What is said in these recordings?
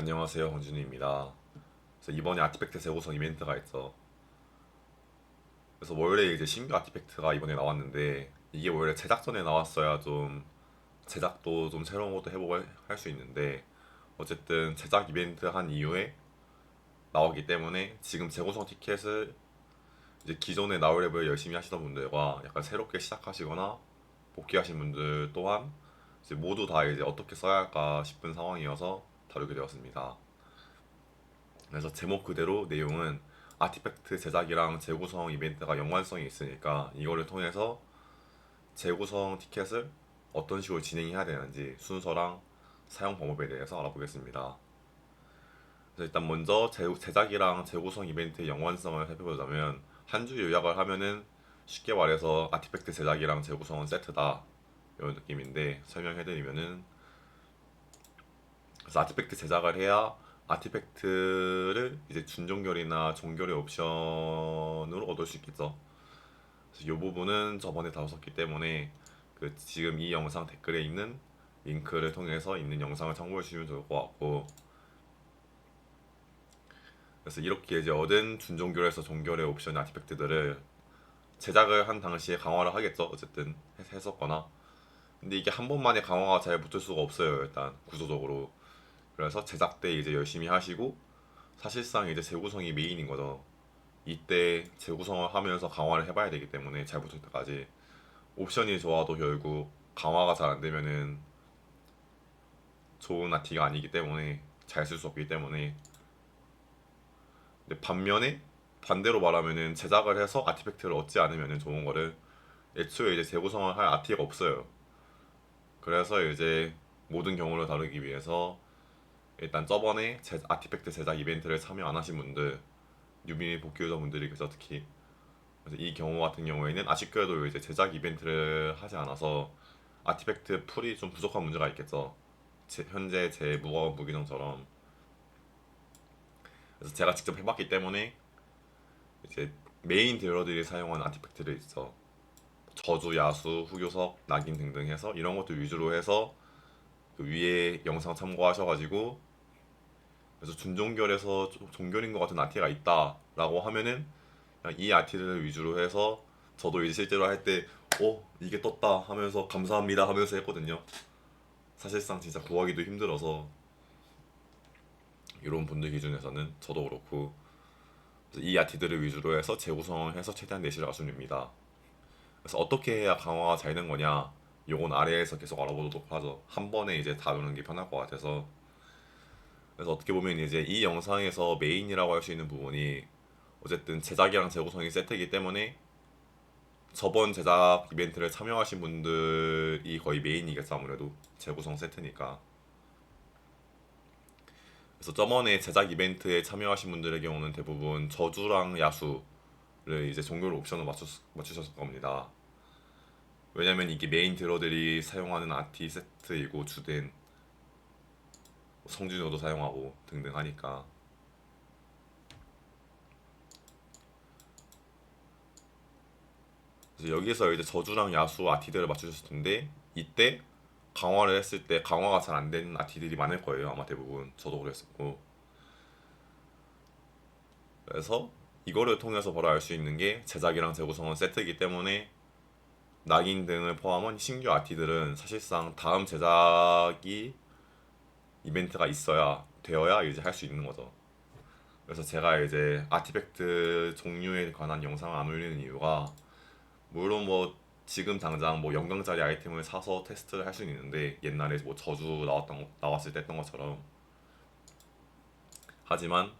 안녕하세요 홍준우입니다. 그래서 이번에 아티팩트 재구성 이벤트가 있죠. 그래서 원래 이제 신규 아티팩트가 이번에 나왔는데 이게 원래 제작 전에 나왔어야 좀 제작도 좀 새로운 것도 해보고 할 수 있는데 어쨌든 제작 이벤트 한 이후에 나오기 때문에 지금 재구성 티켓을 이제 기존에 나올 랩을 열심히 하시던 분들과 약간 새롭게 시작하시거나 복귀하신 분들 또한 이제 모두 다 이제 어떻게 써야 할까 싶은 상황이어서 다루게 되었습니다. 그래서 제목 그대로 내용은 아티팩트 제작이랑 재구성 이벤트가 연관성이 있으니까 이거를 통해서 재구성 티켓을 어떤 식으로 진행해야 되는지 순서랑 사용 방법에 대해서 알아보겠습니다. 그래서 일단 먼저 제, 제작이랑 재구성 이벤트의 연관성을 살펴보자면 한 줄 요약을 하면은 쉽게 말해서 아티팩트 제작이랑 재구성은 세트다 이런 느낌인데 설명해드리면은 그래서 아티팩트 제작을 해야 아티팩트를 이제 준종결이나 종결의 옵션으로 얻을 수 있겠죠. 그래서 이 부분은 저번에 다뤘었기 때문에 그 지금 이 영상 댓글에 있는 링크를 통해서 있는 영상을 참고해 주시면 좋을 것 같고 그래서 이렇게 이제 얻은 준종결에서 종결의 옵션 아티팩트들을 제작을 한 당시에 강화를 하겠죠. 어쨌든 했- 했었거나 근데 이게 한 번만에 강화가 잘 붙을 수가 없어요. 일단 구조적으로 그래서 제작 때 이제 열심히 하시고 사실상 이제 재구성이 메인인 거죠. 이때 재구성을 하면서 강화를 해봐야 되기 때문에 잘 붙을 때까지 옵션이 좋아도 결국 강화가 잘 안 되면은 좋은 아티가 아니기 때문에 잘 쓸 수 없기 때문에 근데 반면에 반대로 말하면은 제작을 해서 아티팩트를 얻지 않으면은 좋은 거를 애초에 이제 재구성을 할 아티가 없어요. 그래서 이제 모든 경우를 다루기 위해서 일단 저번에 제, 아티팩트 제작 이벤트를 참여 안 하신 분들 뉴비 복귀 유저분들이 그래서 특히 이 경우 같은 경우에는 아쉽게도 이제 제작 이벤트를 하지 않아서 아티팩트 풀이 좀 부족한 문제가 있겠죠. 제, 현재 제 무거운 무기정처럼. 그래서 제가 직접 해봤기 때문에 이제 메인 딜러들이 사용하는 아티팩트를 있어 저주, 야수, 후교석, 낙인 등등 해서 이런 것들 위주로 해서 그 위에 영상 참고하셔가지고 그래서 준종결에서 좀 종결인 것 같은 아티가 있다라고 하면은 이 아티를 위주로 해서 저도 이제 실제로 할 때 어 이게 떴다 하면서 감사합니다 하면서 했거든요. 사실상 진짜 구하기도 힘들어서 이런 분들 기준에서는 저도 그렇고 이 아티들을 위주로 해서 재구성을 해서 최대한 내실을 갖춥니다. 그래서 어떻게 해야 강화가 잘 되는 거냐 요건 아래에서 계속 알아보도록 하죠. 한 번에 이제 다루는 게 편할 것 같아서. 그래서 어떻게 보면 이제 이 영상에서 메인이라고 할 수 있는 부분이 어쨌든 제작이랑 재구성이 세트이기 때문에 저번 제작 이벤트를 참여하신 분들이 거의 메인이겠죠 아무래도 재구성 세트니까. 그래서 저번에 제작 이벤트에 참여하신 분들의 경우는 대부분 저주랑 야수를 이제 종결 옵션을 맞추, 맞추셨을 겁니다. 왜냐면 이게 메인 딜러들이 사용하는 아티 세트이고 주된 성준호도 사용하고 등등 하니까. 여기서 이제 저주랑 야수 아티들을 맞추셨을 텐데 이때 강화를 했을 때 강화가 잘 안 되는 아티들이 많을 거예요 아마 대부분. 저도 그랬었고. 그래서 이거를 통해서 바로 알 수 있는 게 제작이랑 재구성은 세트이기 때문에 낙인 등을 포함한 신규 아티들은 사실상 다음 제작이 이벤트가 있어야 되어야 이제 할 수 있는 거죠. 그래서 제가 이제 아티팩트 종류에 관한 영상을 안 올리는 이유가 물론 뭐 지금 당장 뭐 영광짜리 아이템을 사서 테스트를 할 수는 있는데 옛날에 뭐 저주 나왔던 거- 나왔을 때 했던 것처럼 하지만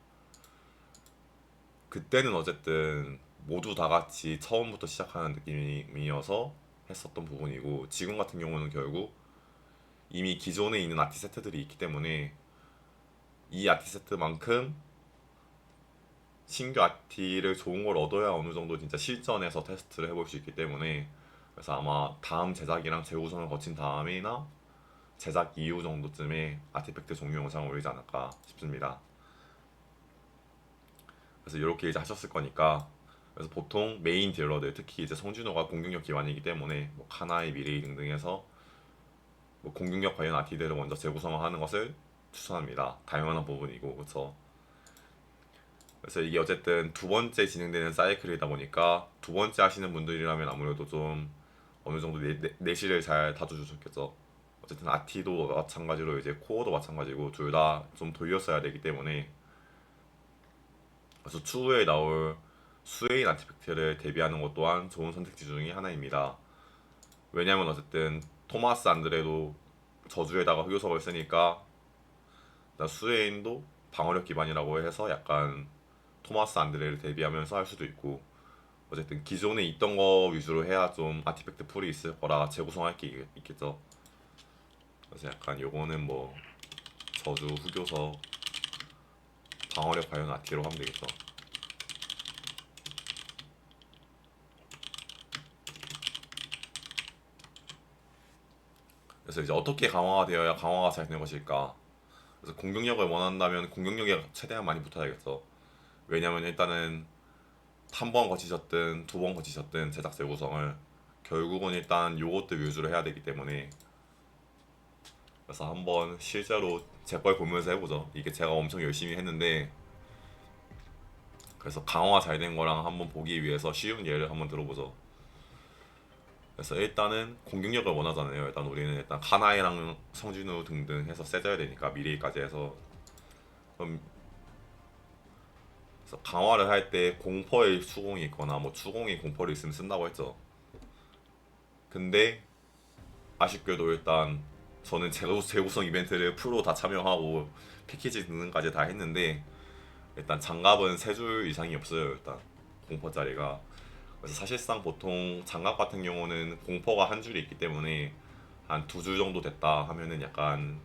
그때는 어쨌든 모두 다 같이 처음부터 시작하는 느낌이어서 했었던 부분이고 지금 같은 경우는 결국 이미 기존에 있는 아티 세트들이 있기 때문에 이 아티 세트만큼 신규 아티를 좋은 걸 얻어야 어느 정도 진짜 실전에서 테스트를 해볼 수 있기 때문에 그래서 아마 다음 제작이랑 재구성을 거친 다음이나 제작 이후 정도쯤에 아티팩트 종료 영상을 올리지 않을까 싶습니다. 그래서 이렇게 이제 하셨을 거니까 그래서 보통 메인 딜러들 특히 이제 성준호가 공격력 기반이기 때문에 뭐 카나이 미레이 등등해서 뭐 공격력 관련 아티들을 먼저 재구성을 하는 것을 추천합니다. 당연한 부분이고 그렇죠. 그래서 이게 어쨌든 두 번째 진행되는 사이클이다 보니까 두 번째 하시는 분들이라면 아무래도 좀 어느 정도 내실을 잘 다져주셨겠죠. 어쨌든 아티도 마찬가지로 이제 코어도 마찬가지고 둘 다 좀 돌렸어야 되기 때문에 그래서 추후에 나올 수웨인 아티팩트를 대비하는 것 또한 좋은 선택지 중의 하나입니다. 왜냐면 어쨌든 토마스 안드레도 저주에다가 흑요석을 쓰니까 일단 수웨인도 방어력 기반이라고 해서 약간 토마스 안드레를 대비하면서 할 수도 있고 어쨌든 기존에 있던 거 위주로 해야 좀 아티팩트 풀이 있을 거라 재구성할 게 있- 있겠죠. 그래서 약간 요거는 뭐 저주 흑요석 방어력 관련 아티로 하면 되겠죠. 그래서 이제 어떻게 강화가 되어야 강화가 잘 되는 것일까? 그래서 공격력을 원한다면 공격력에 최대한 많이 붙어야겠어. 왜냐면 일단은 한 번 거치셨든 두 번 거치셨든 제작세 구성을 결국은 일단 요것들 위주로 해야 되기 때문에 그래서 한번 실제로 제걸 보면서 해보죠. 이게 제가 엄청 열심히 했는데 그래서 강화가 잘 된 거랑 한번 보기 위해서 쉬운 예를 한번 들어보죠. 그래서 일단은 공격력을 원하잖아요. 일단 우리는 일단 카나이랑 성진우 등등 해서 세져야 되니까 미리까지 해서 그럼 그래서 강화를 할 때 공퍼의 추공이 있거나 뭐 추공이 공퍼를 있으면 쓴다고 했죠. 근데 아쉽게도 일단 저는 재구, 재구성 이벤트를 프로 다 참여하고 패키지 등등까지 다 했는데 일단 장갑은 세 줄 이상이 없어요. 일단 공퍼짜리가 그래서 사실상 보통 장갑 같은 경우는 공퍼가 한 줄이 있기 때문에 한 두 줄 정도 됐다 하면은 약간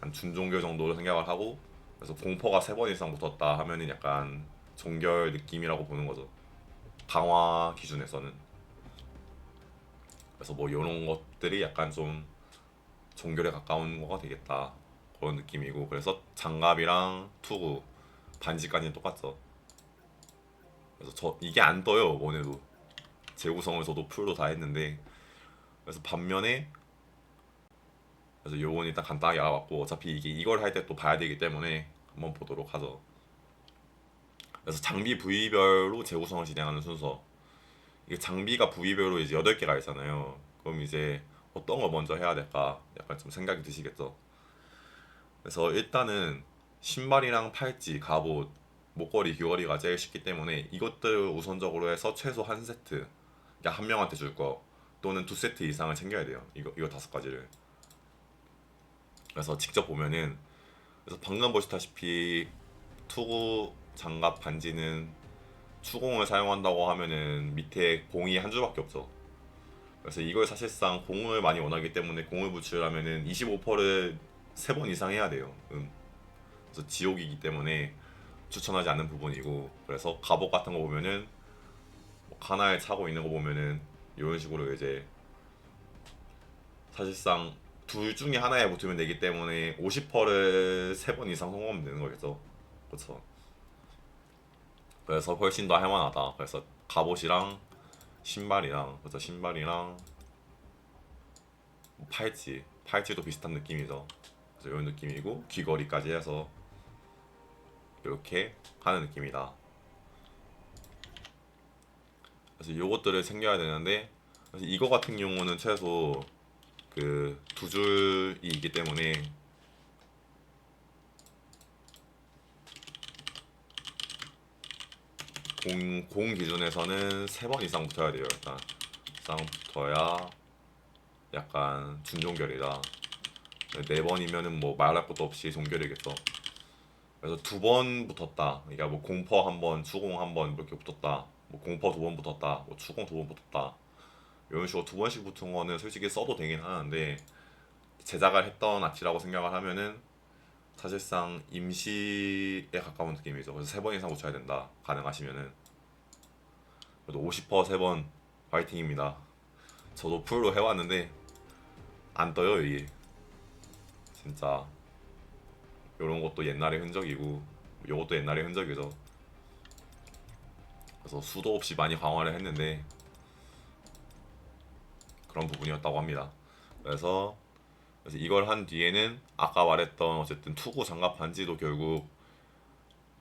한 준종결 정도로 생각을 하고 그래서 공퍼가 세 번 이상 붙었다 하면은 약간 종결 느낌이라고 보는 거죠. 강화 기준에서는. 그래서 뭐 이런 것들이 약간 좀 종결에 가까운 거가 되겠다 그런 느낌이고 그래서 장갑이랑 투구 반지까지는 똑같죠. 그래서 저 이게 안 떠요 원에도 재구성을 저도 풀로 다 했는데 그래서 반면에 그래서 요건 일단 간단하게 알아봤고 어차피 이게 이걸 할 때 또 봐야 되기 때문에 한번 보도록 하죠. 그래서 장비 부위별로 재구성을 진행하는 순서. 이게 장비가 부위별로 이제 8개가 있잖아요. 그럼 이제 어떤 거 먼저 해야 될까? 약간 좀 생각이 드시겠죠? 그래서 일단은 신발이랑 팔찌, 갑옷, 목걸이, 귀걸이가 제일 쉽기 때문에 이것들을 우선적으로 해서 최소 한 세트, 그러니까 한 명한테 줄 거, 또는 두 세트 이상을 챙겨야 돼요. 이거 이거 다섯 가지를. 그래서 직접 보면은 그래서 방금 보시다시피 투구 장갑 반지는 추공을 사용한다고 하면은 밑에 공이 한 줄밖에 없죠. 그래서 이걸 사실상 공을 많이 원하기 때문에 공을 붙이려면은 25%를 세번 이상 해야 돼요. 음. 그래서 지옥이기 때문에 추천하지 않는 부분이고 그래서 갑옷 같은 거 보면은 뭐 카나에 차고 있는 거 보면은 이런 식으로 이제 사실상 둘 중에 하나에 붙으면 되기 때문에 50%를 세 번 이상 성공하면 되는 거겠죠. 그렇죠. 그래서 훨씬 더 할만하다. 그래서 갑옷이랑 신발이랑 그래서 신발이랑 뭐 팔찌, 팔찌도 비슷한 느낌이죠. 이런 느낌이고 귀걸이까지 해서 이렇게 하는 느낌이다. 그래서 요것들을 챙겨야 되는데 이거 같은 경우는 최소 그 두 줄이 있기 때문에 공, 공 기준에서는 세 번 이상 붙어야 돼요. 일단 이상 붙어야 약간 준종결이다. 네 번이면은 뭐 말할 것도 없이 종결이겠죠 그래서 두 번 붙었다. 그러니까 뭐 공퍼 한번 추공 한 번 이렇게 붙었다. 뭐 공퍼 두 번 붙었다. 뭐 추공 두 번 붙었다. 이런 식으로 두 번씩 붙은 거는 솔직히 써도 되긴 하는데 제작을 했던 아티라고 생각을 하면은 사실상 임시에 가까운 느낌이죠. 그래서 세 번 이상 붙여야 된다. 가능하시면은. 그래도 50%세번 화이팅입니다. 저도 풀로 해왔는데 안 떠요 이게. 진짜 이런 것도 옛날의 흔적이고 이것도 옛날의 흔적이죠. 그래서 수도 없이 많이 강화를 했는데 그런 부분이었다고 합니다. 그래서 그래서 이걸 한 뒤에는 아까 말했던 어쨌든 투구 장갑 반지도 결국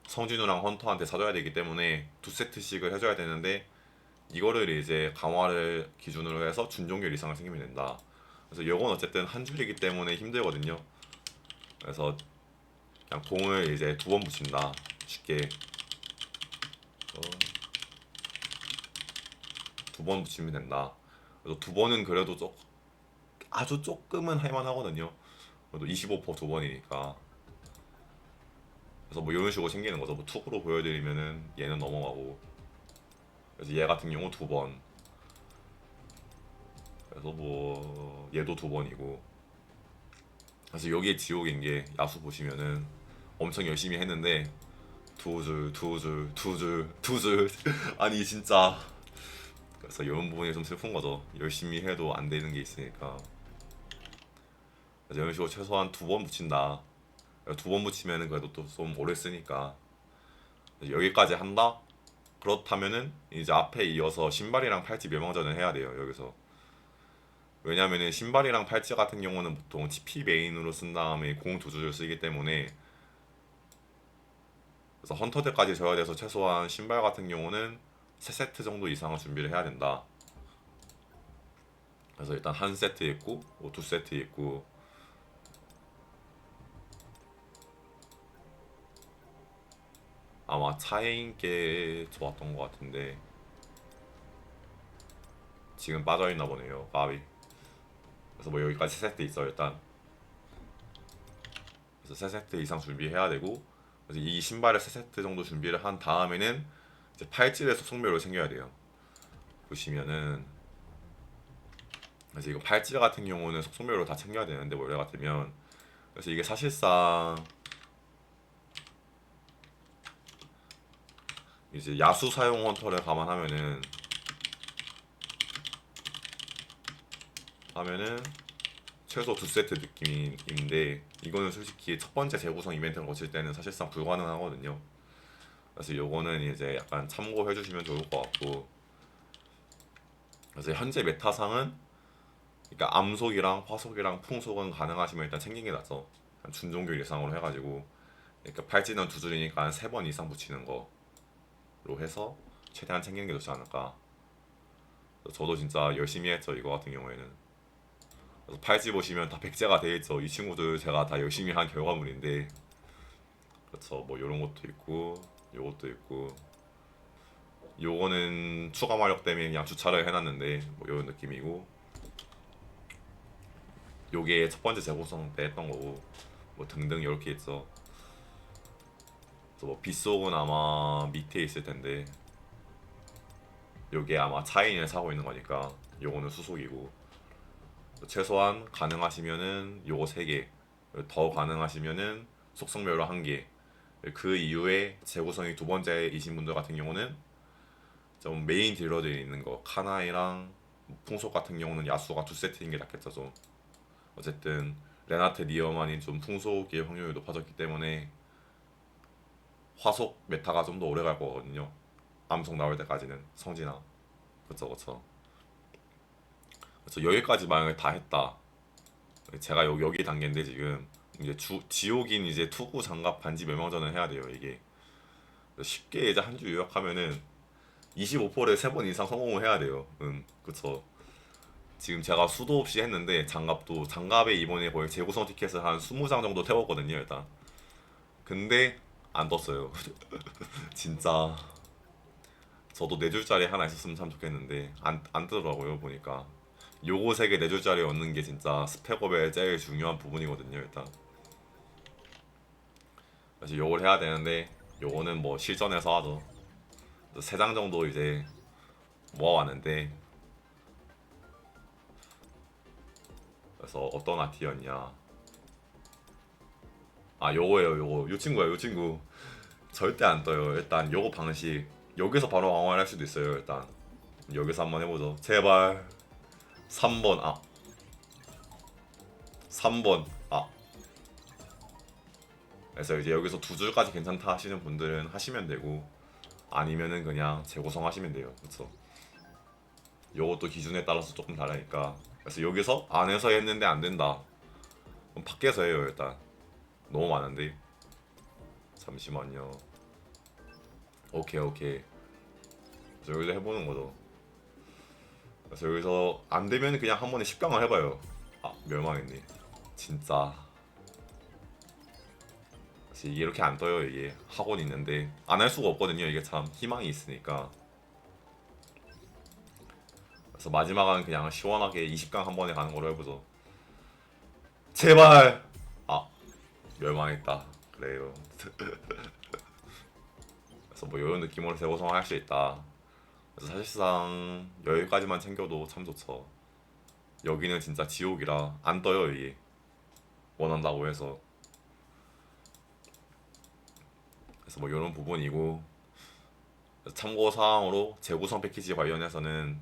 성진우랑 헌터한테 사줘야 되기 때문에 두 세트씩을 해줘야 되는데 이거를 이제 강화를 기준으로 해서 준종결 이상을 생기면 된다. 그래서 요건 어쨌든 한 줄이기 때문에 힘들거든요. 그래서 그냥 공을 이제 두 번 붙인다. 쉽게 두 번 붙이면 된다. 그래서 두 번은 그래도 조, 아주 조금은 할만하거든요. 그래도 25%두 번이니까. 그래서 뭐 이런 식으로 생기는 거죠. 뭐 툭으로 보여드리면은 얘는 넘어가고. 그래서 얘 같은 경우 두 번. 그래서 뭐 얘도 두 번이고. 그래서 여기에 지옥인 게 야수 보시면은 엄청 열심히 했는데 두 줄, 두 줄, 두 줄, 두 줄. 아니 진짜. 그래서 이런 부분이 좀 슬픈 거죠. 열심히 해도 안 되는 게 있으니까. 이런 식으로 최소한 두 번 붙인다. 두 번 붙이면은 그래도 또 좀 오래 쓰니까 여기까지 한다. 그렇다면은 이제 앞에 이어서 신발이랑 팔찌 멸망전을 해야 돼요. 여기서 왜냐면은 신발이랑 팔찌 같은 경우는 보통 TP 메인으로 쓴 다음에 공두 줄을 쓰기 때문에 그래서 헌터들까지 져야 돼서 최소한 신발 같은 경우는 세 세트 정도 이상을 준비를 해야 된다. 그래서 일단 한 세트 있고 뭐 두 세트 있고. 아마 차이인 게 좋았던 것 같은데. 지금 빠져있나 보네요 까비. 그래서 뭐 여기까지 세 세트 있어 일단. 그래서 세 세트 이상 준비해야 되고 이 신발을 세 세트 정도 준비를 한 다음에는 이제 팔찌를 속성별로 챙겨야 돼요. 보시면은 그래서 이거 팔찌 같은 경우는 속성별로 다 챙겨야 되는데 원래 같으면 그래서 이게 사실상 이제 야수 사용 헌터를 감안하면은 하면은 최소 두 세트 느낌인데 이거는 솔직히 첫 번째 재구성 이벤트를 거칠 때는 사실상 불가능하거든요. 그래서 요거는 이제 약간 참고해 주시면 좋을 것 같고 그래서 현재 메타상은 그러니까 암속이랑 화속이랑 풍속은 가능하시면 일단 챙긴 게 낫죠. 한 준종교 이상으로 해가지고 그러니까 팔찌는 두 줄이니까 세번 이상 붙이는 거. 로 해서 최대한 챙기는 게 좋지 않을까. 저도 진짜 열심히 했죠 이거 같은 경우에는. 팔찌 보시면 다 백제가 돼 있죠. 이 친구들 제가 다 열심히 한 결과물인데. 그렇죠. 뭐 이런 것도 있고, 요것도 있고. 요거는 추가 마력 때문에 그냥 주차를 해놨는데 뭐 이런 느낌이고. 요게 첫 번째 재고성 때 했던 거고, 뭐 등등 이렇게 있죠. 뭐 빗속은 아마 밑에 있을 텐데 요게 아마 차인을 사고 있는 거니까 요거는 수속이고 최소한 가능하시면은 요거 세개더 가능하시면은 속성별로 한개그 이후에 재구성이 두 번째이신 분들 같은 경우는 좀 메인 딜러들이 있는 거 카나이랑 풍속 같은 경우는 야수가 두 세트인 게 낫겠죠 좀 어쨌든 레나트 니어만이 좀 풍속의 확률이 높아졌기 때문에 화속 메타가 좀 더 오래 갈 거거든요. 암송 나올 때까지는 성진아. 그쵸 그쵸. 그래서 여기까지 만약에 다 했다. 제가 여기 여기 단계인데 지금 이제 주, 지옥인 이제 투구 장갑 반지 멸망전을 해야 돼요 이게. 쉽게 이제 한 주 요약하면은 25%를 세번 이상 성공을 해야 돼요. 음 그쵸. 지금 제가 수도 없이 했는데 장갑도 장갑에 이번에 거의 재구성 티켓을 한 20장 정도 태웠거든요 일단. 근데 안 떴어요. 진짜 저도 네 줄짜리 하나 있었으면 참 좋겠는데 안, 안 뜨더라고요 보니까 요거 세 개 네 줄짜리 얻는 게 진짜 스펙업의 제일 중요한 부분이거든요 일단. 그래서 요걸 해야 되는데 요거는 뭐 실전에서 하죠 세 장 정도 이제 모아왔는데 그래서 어떤 아티였냐? 아 요거예요 요거. 요 친구야 요 친구. 절대 안 떠요. 일단 요거 방식. 여기서 바로 강화를 할 수도 있어요 일단. 여기서 한번 해보죠. 제발 3번 아. 3번 아. 그래서 이제 여기서 두 줄까지 괜찮다 하시는 분들은 하시면 되고 아니면은 그냥 재구성 하시면 돼요. 그쵸 요것도 기준에 따라서 조금 다르니까. 그래서 여기서 안에서 했는데 안 된다. 그럼 밖에서 해요 일단. 너무 많은데. 잠시만요. 오케이 오케이. 여기서 해보는 거죠 그래서 여기서 안 되면 그냥 한 번에 10강을 해봐요. 아 멸망했네. 진짜. 이게 이렇게 안 떠요 이게. 학원 있는데. 안 할 수가 없거든요. 이게 참 희망이 있으니까. 그래서 마지막은 그냥 시원하게 20강 한 번에 가는 걸로 해보죠. 제발! 아 멸망했다. 그래요. 그래서 뭐 이런 느낌으로 재구성 할 수 있다 사실상 여기까지만 챙겨도 참 좋죠. 여기는 진짜 지옥이라 안 떠요 이게 원한다고 해서. 그래서 뭐 이런 부분이고 참고 사항으로 재구성 패키지 관련해서는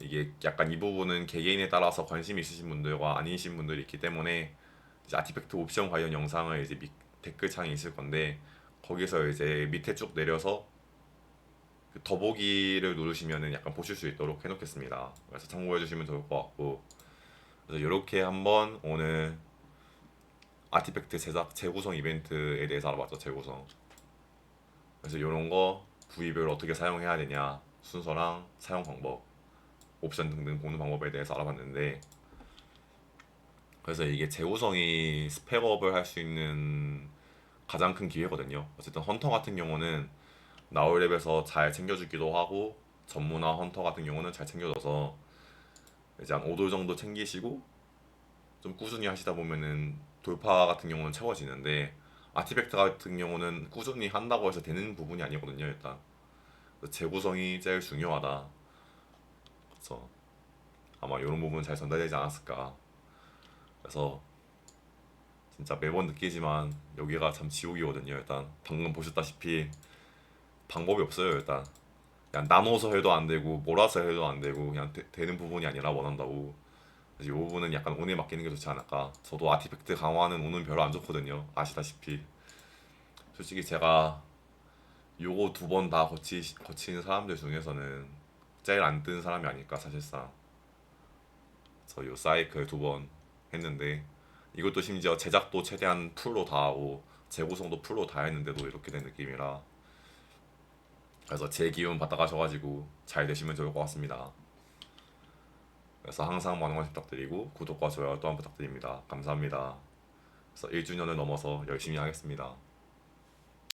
이게 약간 이 부분은 개개인에 따라서 관심 있으신 분들과 아니신 분들이 있기 때문에 이제 아티팩트 옵션 관련 영상을 이제 밑 댓글창에 있을 건데 거기서 이제 밑에 쭉 내려서 그 더보기를 누르시면은 약간 보실 수 있도록 해놓겠습니다. 그래서 참고해 주시면 좋을 것 같고 그래서 이렇게 한번 오늘 아티팩트 제작 재구성 이벤트에 대해서 알아봤죠 재구성. 그래서 이런 거 부위별 어떻게 사용해야 되냐 순서랑 사용 방법 옵션 등등 보는 방법에 대해서 알아봤는데 그래서 이게 재구성이 스펙업을 할 수 있는 가장 큰 기회거든요. 어쨌든 헌터 같은 경우는 나올 랩에서 잘 챙겨주기도 하고 전문화 헌터 같은 경우는 잘 챙겨줘서 이제 한 5돌 정도 챙기시고 좀 꾸준히 하시다 보면은 돌파 같은 경우는 채워지는데 아티팩트 같은 경우는 꾸준히 한다고 해서 되는 부분이 아니거든요 일단. 재구성이 제일 중요하다. 그래서 아마 이런 부분 잘 전달되지 않았을까. 그래서 진짜 매번 느끼지만 여기가 참 지옥이거든요 일단. 방금 보셨다시피 방법이 없어요 일단. 그냥 나눠서 해도 안 되고 몰아서 해도 안 되고 그냥 되, 는 부분이 아니라 원한다고. 이 부분은 약간 운에 맡기는 게 좋지 않을까. 저도 아티팩트 강화는 운은 별로 안 좋거든요. 아시다시피. 솔직히 제가 요거 두 번 다 거치, 거치는 사람들 중에서는 제일 안 뜬 사람이 아닐까 사실상. 저 요 사이클 두 번 했는데 이것도 심지어 제작도 최대한 풀로 다 하고 재구성도 풀로 다 했는데도 이렇게 된 느낌이라 그래서 제 기운 받다 가셔가지고 잘 되시면 좋을 것 같습니다. 그래서 항상 많은 관심 부탁드리고 구독과 좋아요 또한 부탁드립니다. 감사합니다. 그래서 1주년을 넘어서 열심히 하겠습니다.